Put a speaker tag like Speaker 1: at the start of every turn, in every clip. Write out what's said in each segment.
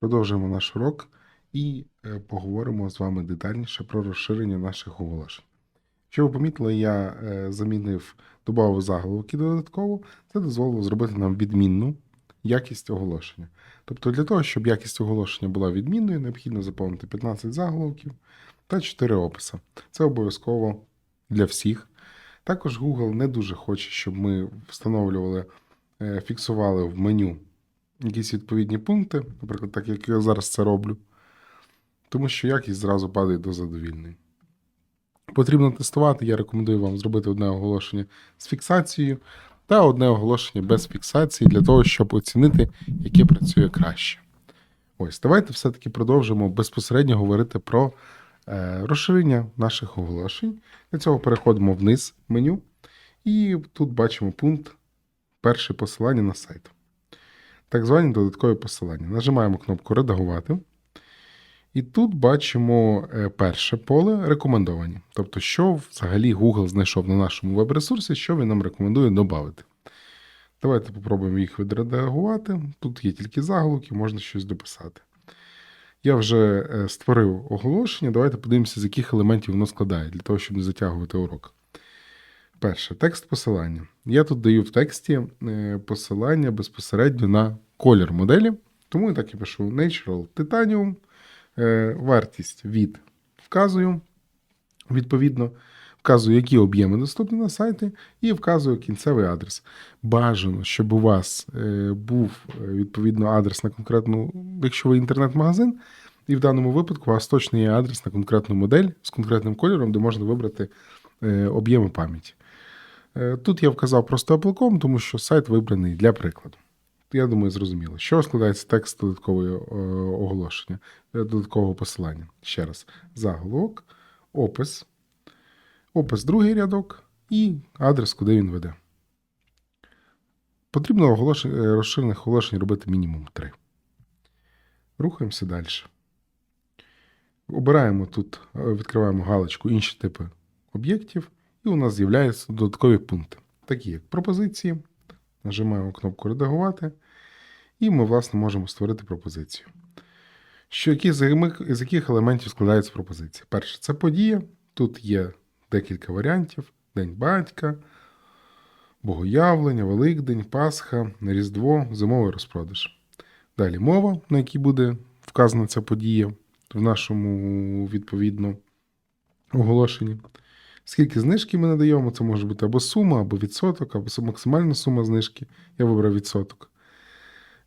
Speaker 1: Продовжуємо наш урок і е, поговоримо з вами детальніше про розширення наших оголошень. Що ви помітили, я е, замінив добавив заголовки додатково. Це дозволило зробити нам відмінну якість оголошення. Тобто, для того, щоб якість оголошення була відмінною, необхідно заповнити 15 заголовків та 4 описи. Це обов'язково для всіх. Також Google не дуже хоче, щоб ми встановлювали, е, фіксували в меню якісь відповідні пункти, наприклад, так як я зараз це роблю, тому що якість зразу падає до задовільної. Потрібно тестувати. Я рекомендую вам зробити одне оголошення з фіксацією та одне оголошення без фіксації для того, щоб оцінити, яке працює краще. Ось, давайте все-таки продовжимо безпосередньо говорити про е, розширення наших оголошень. Для цього переходимо вниз меню, і тут бачимо пункт перше посилання на сайт. Так звані додаткові посилання. Нажимаємо кнопку Редагувати. І тут бачимо е, перше поле рекомендовані. Тобто, що взагалі Google знайшов на нашому веб-ресурсі, що він нам рекомендує додати. Давайте попробуємо їх відредагувати. Тут є тільки заголовки, можна щось дописати. Я вже е, створив оголошення. Давайте подивимося, з яких елементів воно складає, для того, щоб не затягувати урок. Перше, текст посилання. Я тут даю в тексті е, посилання безпосередньо на колір моделі. Тому я так і пишу Natural Titanium. Е, Вартість від вказую, відповідно, вказую, які об'єми доступні на сайті, і вказую кінцевий адрес. Бажано, щоб у вас е, був відповідно адрес на конкретну, якщо ви інтернет-магазин, і в даному випадку у вас точно є адрес на конкретну модель з конкретним кольором, де можна вибрати об'єми пам'яті. Е, Тут я вказав просто Apple.com, тому що сайт вибраний для прикладу. Я думаю, зрозуміло. Що складається текст додаткової е, оголошення, е, додаткового посилання. Ще раз: заголовок, опис, опис другий рядок і адрес, куди він веде. Потрібно оголошень, е, розширених оголошень робити мінімум 3. Рухаємося далі. Обираємо тут, відкриваємо галочку інші типи об'єктів, і у нас з'являються додаткові пункти, такі як пропозиції. Нажимаємо кнопку Редагувати, і ми, власне, можемо створити пропозицію. Що, які, з яких- елементів складається пропозиція? Перше, це подія. Тут є декілька варіантів: День батька, Богоявлення, Великдень, Пасха, Різдво, зимовий розпродаж. Далі мова, на якій буде вказана ця подія в нашому відповідно оголошенні. Скільки знижки ми надаємо, це може бути або сума, або відсоток, або максимальна сума знижки. Я вибрав відсоток.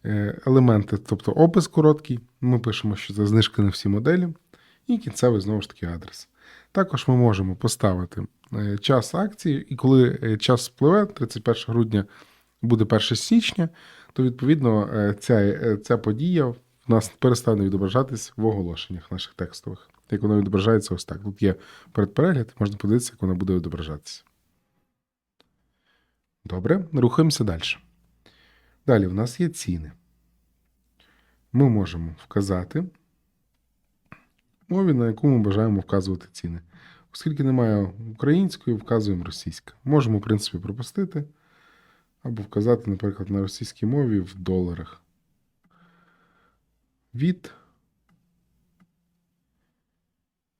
Speaker 1: Е, Елементи, тобто опис короткий. Ми пишемо, що це знижка на всі моделі. І кінцевий знову ж таки адрес. Також ми можемо поставити е, час акції, і коли е, час спливе, 31 грудня буде 1 січня, то відповідно ця, ця подія в нас перестане відображатись в оголошеннях наших текстових. Як воно відображається ось так. Тут є передперегляд, можна подивитися, як воно буде відображатися. Добре, рухаємося далі. Далі в нас є ціни. Ми можемо вказати мові, на яку ми бажаємо вказувати ціни. Оскільки немає української, вказуємо російська. Можемо, в принципі, пропустити. Або вказати, наприклад, на російській мові в доларах. Від.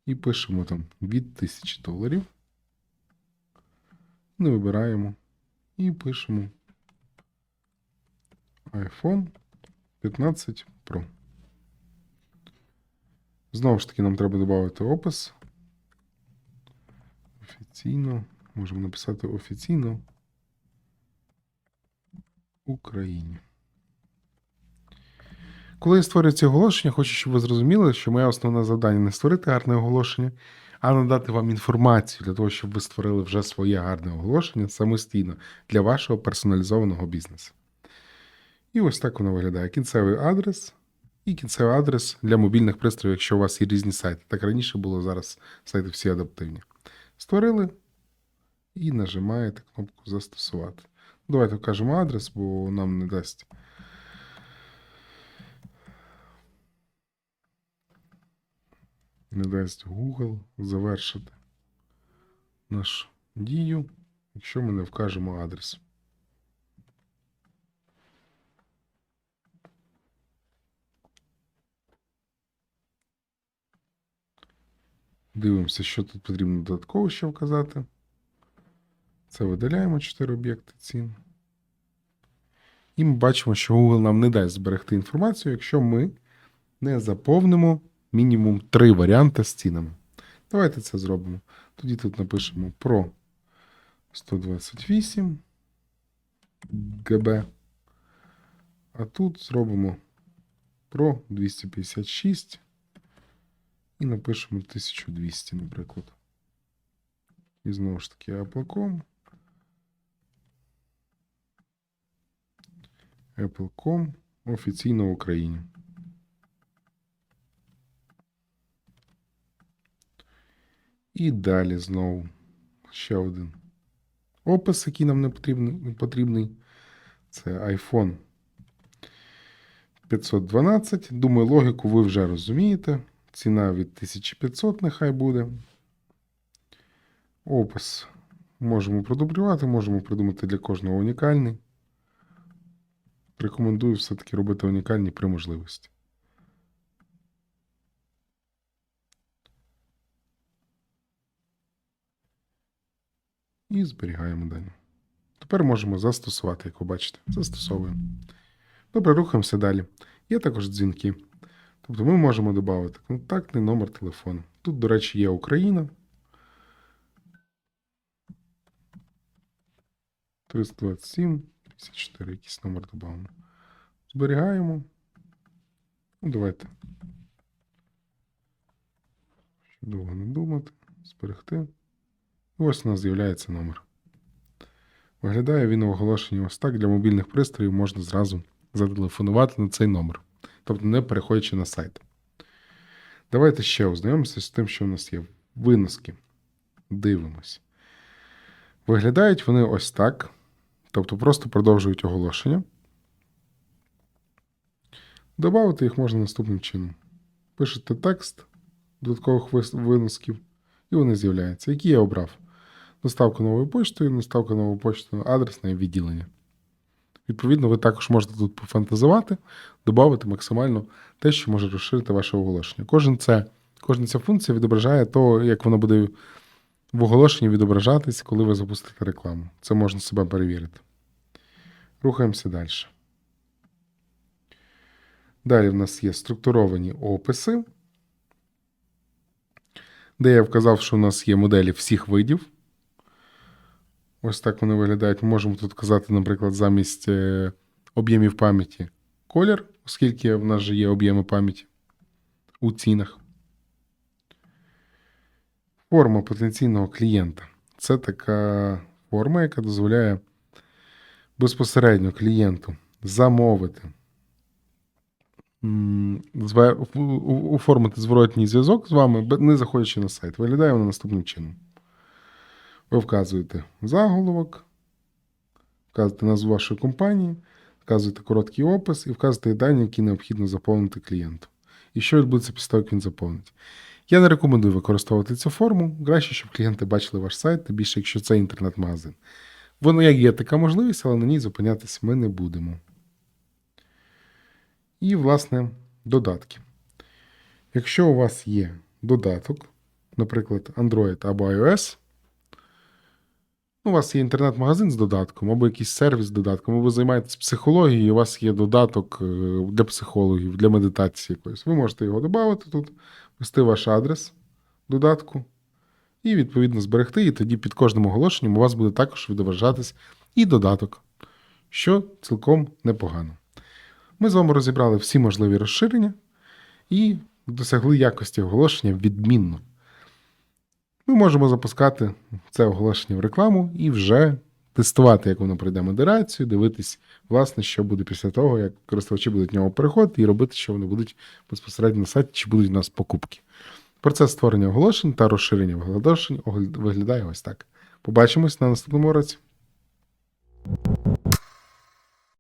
Speaker 1: І пишемо там від 1000 доларів. Не вибираємо. І пишемо iPhone 15 Pro. Знову ж таки, нам треба додати опис. Офіційно. Можемо написати офіційно Україні. Коли я створюю ці оголошення, хочу, щоб ви зрозуміли, що моє основне завдання не створити гарне оголошення, а надати вам інформацію для того, щоб ви створили вже своє гарне оголошення самостійно для вашого персоналізованого бізнесу. І ось так воно виглядає: кінцевий адрес і кінцевий адрес для мобільних пристроїв, якщо у вас є різні сайти. Так раніше було зараз сайти всі адаптивні. Створили і нажимаєте кнопку Застосувати. Давайте вкажемо адрес, бо нам не дасть. не дасть Google завершити нашу дію, якщо ми не вкажемо адрес. Дивимося, що тут потрібно додатково ще вказати. Це видаляємо 4 об'єкти цін. І ми бачимо, що Google нам не дасть зберегти інформацію, якщо ми не заповнимо мінімум 3 варіанти з цінами. Давайте це зробимо. Тоді тут напишемо про 128 ГБ. А тут зробимо про 256 і напишемо 1200, наприклад. І знову ж таки Apple.com. Apple.com офіційно в Україні. І далі знову ще один опис, який нам не потрібний. Це iPhone 512. Думаю, логіку ви вже розумієте. Ціна від 1500 нехай буде. Опис можемо продублювати, можемо придумати для кожного унікальний. Рекомендую все-таки робити унікальні при можливості. І зберігаємо дані. Тепер можемо застосувати, як ви бачите. Застосовуємо. Добре, рухаємося далі. Є також дзвінки. Тобто ми можемо додати контактний номер телефону. Тут, до речі, є Україна. 327, 54, якийсь номер додамо. Зберігаємо. Ну, давайте. Щоб довго не думати. Зберегти. Ось у нас з'являється номер. Виглядає він у оголошенні ось так. Для мобільних пристроїв можна зразу зателефонувати на цей номер. Тобто не переходячи на сайт. Давайте ще ознайомимося з тим, що у нас є виноски. Дивимось. Виглядають вони ось так. Тобто просто продовжують оголошення. Добавити їх можна наступним чином. Пишете текст додаткових виносків, і вони з'являються. Які я обрав? Доставка новою поштою, доставка новою поштою, адресне відділення. Відповідно, ви також можете тут пофантазувати, додати максимально те, що може розширити ваше оголошення. Кожен це, кожна ця функція відображає то, як воно буде в оголошенні відображатись, коли ви запустите рекламу. Це можна себе перевірити. Рухаємося далі. Далі в нас є структуровані описи, де я вказав, що у нас є моделі всіх видів. Ось так вони виглядають. Ми можемо тут казати, наприклад, замість е, об'ємів пам'яті колір, оскільки в нас же є об'єми пам'яті у цінах. Форма потенційного клієнта. Це така форма, яка дозволяє безпосередньо клієнту замовити, оформити зворотній зв'язок з вами, не заходячи на сайт. Виглядає вона наступним чином. Ви вказуєте заголовок, вказуєте назву вашої компанії, вказуєте короткий опис і вказуєте дані, які необхідно заповнити клієнту. І що відбудеться після того, як він заповнить. Я не рекомендую використовувати цю форму. Краще, щоб клієнти бачили ваш сайт, тим більше, якщо це інтернет-магазин. Воно як є така можливість, але на ній зупинятися ми не будемо. І, власне, додатки. Якщо у вас є додаток, наприклад, Android або iOS, у вас є інтернет-магазин з додатком, або якийсь сервіс з додатком, або ви займаєтесь психологією, у вас є додаток е, для психологів, для медитації якоїсь. Ви можете його додати тут, ввести ваш адрес додатку і, відповідно, зберегти. І тоді під кожним оголошенням у вас буде також відображатись і додаток, що цілком непогано. Ми з вами розібрали всі можливі розширення і досягли якості оголошення відмінно. Ми можемо запускати це оголошення в рекламу і вже тестувати, як воно пройде модерацію, дивитись, власне, що буде після того, як користувачі будуть в нього переходити, і робити, що вони будуть безпосередньо на сайті, чи будуть у нас покупки. Процес створення оголошень та розширення оголошень виглядає ось так. Побачимось на наступному році.